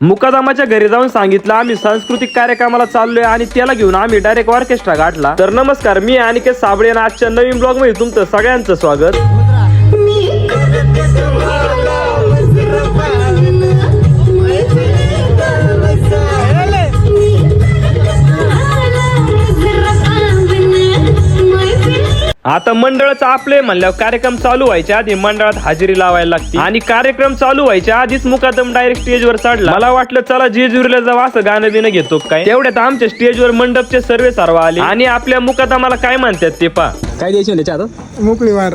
मुकादामाच्या घरी जाऊन सांगितलं आम्ही सांस्कृतिक कार्यक्रमाला चाललोय आणि त्याला घेऊन आम्ही डायरेक्ट ऑर्केस्ट्रा गाठला. तर नमस्कार मी अनिकेत साबळे आजच्या नवीन ब्लॉगमध्ये तुमचं सगळ्यांचं स्वागत. आता मंडळाचं आपले म्हणल्यावर कार्यक्रम चालू व्हायच्या आधी मंडळात हजेरी लावायला लागते आणि कार्यक्रम चालू व्हायच्या आधीच मुकादम डायरेक्ट स्टेजवर चढला. मला वाटलं चला जेजुरीला जावं असं गाणं बिणं घेतो काय? तेवढ्यात आमच्या स्टेजवर मंडपचे सर्वे सर्व आले. आणि आपल्या मुकादमाला काय म्हणतात ते पा काय द्यायचे त्याच्या हातात मोकळी वार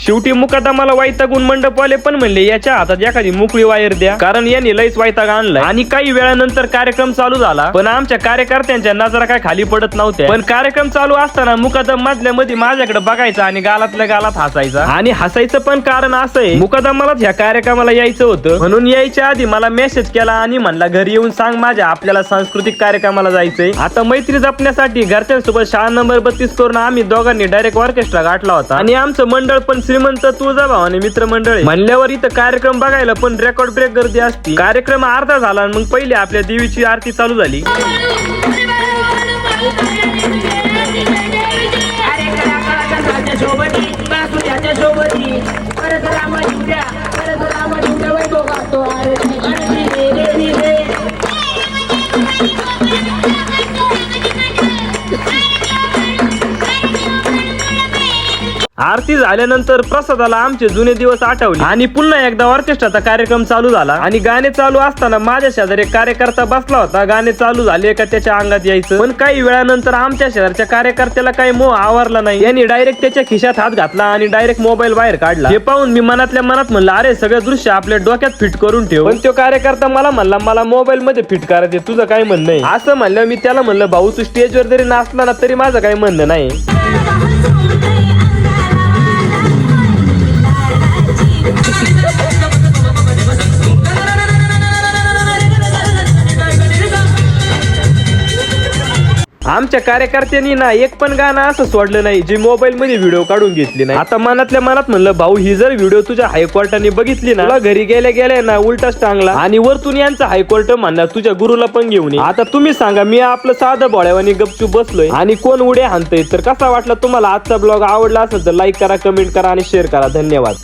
शेवटी मुकादमाला वैतागून मंडपवाले पण म्हणले याच्या हातात एखादी मोकळी वायर द्या. कारण यांनी लईच वैताग आणलाय. आणि काही वेळानंतर कार्यक्रम चालू झाला. पण आमच्या कार्यकर्त्यांच्या नजरा काय खाली पडत नव्हत्या. पण कार्यक्रम चालू असताना मुकादम मधल्या मध्ये माझ्याकडे बघायचा आणि गालातल्या गालात हसायचा. आणि हसायचं पण कारण असं आहे मुकादमालाच ह्या कार्यक्रमाला यायचं होतं. म्हणून यायच्या आधी मला मेसेज केला आणि म्हणला घरी येऊन सांग माझ्या आपल्याला सांस्कृतिक कार्यक्रमाला जायचंय. आता मैत्री जपण्यासाठी घरच्यांसोबत शाळा नंबर बत्तीस करून आम्ही दोघांनी डायरेक्ट ऑर्केस्ट्रा गाठला होता. आणि आमचं मंडळ पण श्रीमंत तुळजाभावाने मित्रमंडळ. आहे. म्हणल्यावर इथं कार्यक्रम बघायला पण रेकॉर्ड ब्रेक गर्दी असती. कार्यक्रम अर्धा झाला आणि मग पहिले आपल्या देवीची आरती चालू झाली. आरती झाल्यानंतर प्रसादाला आमचे जुने दिवस आठवले. आणि पुन्हा एकदा ऑर्केस्ट्राचा कार्यक्रम चालू झाला. आणि गाणे चालू असताना माझ्या शेजारी एक कार्यकर्ता बसला होता. गाणे चालू झाले का त्याच्या अंगात यायचं? पण काही वेळानंतर आमच्या शेजारच्या कार्यकर्त्याला काही मोह आवरला नाही. यांनी डायरेक्ट त्याच्या खिशात हात घातला आणि डायरेक्ट मोबाईल बाहेर काढला. हे पाहून मी मनातल्या मनात म्हणलं अरे सगळं दृश्य आपल्या डोक्यात फिट करून ठेव. पण तो कार्यकर्ता मला म्हणला मला मोबाईल मध्ये फिट करायचे तुझं काय म्हणणं आहे असं म्हणलं मी त्याला म्हणलं भाऊ तू स्टेजवर जरी नाचला ना तरी माझं काही म्हणणं नाही. आमच्या कार्यकर्त्यांनी ना एक पण गाणं असं सोडलं नाही जे मोबाईल मध्ये व्हिडिओ काढून घेतली नाही. आता मनातल्या मनात म्हणलं भाऊ ही जर व्हिडिओ तुझ्या हायकोर्टाने बघितली ना तुला घरी गेल्या गेल्या ना उलटाच टांगला आणि वरतून यांचा हायकोर्ट म्हणणार तुझ्या गुरुला पण घेऊन ये. आता तुम्ही सांगा मी आपलं साधं बोळ्यावानी गपचूप बसलोय आणि कोण उड्या हाणतंय तर कसा वाटला तुम्हाला आजचा ब्लॉग? आवडला असेल तर लाईक करा कमेंट करा आणि शेअर करा. धन्यवाद.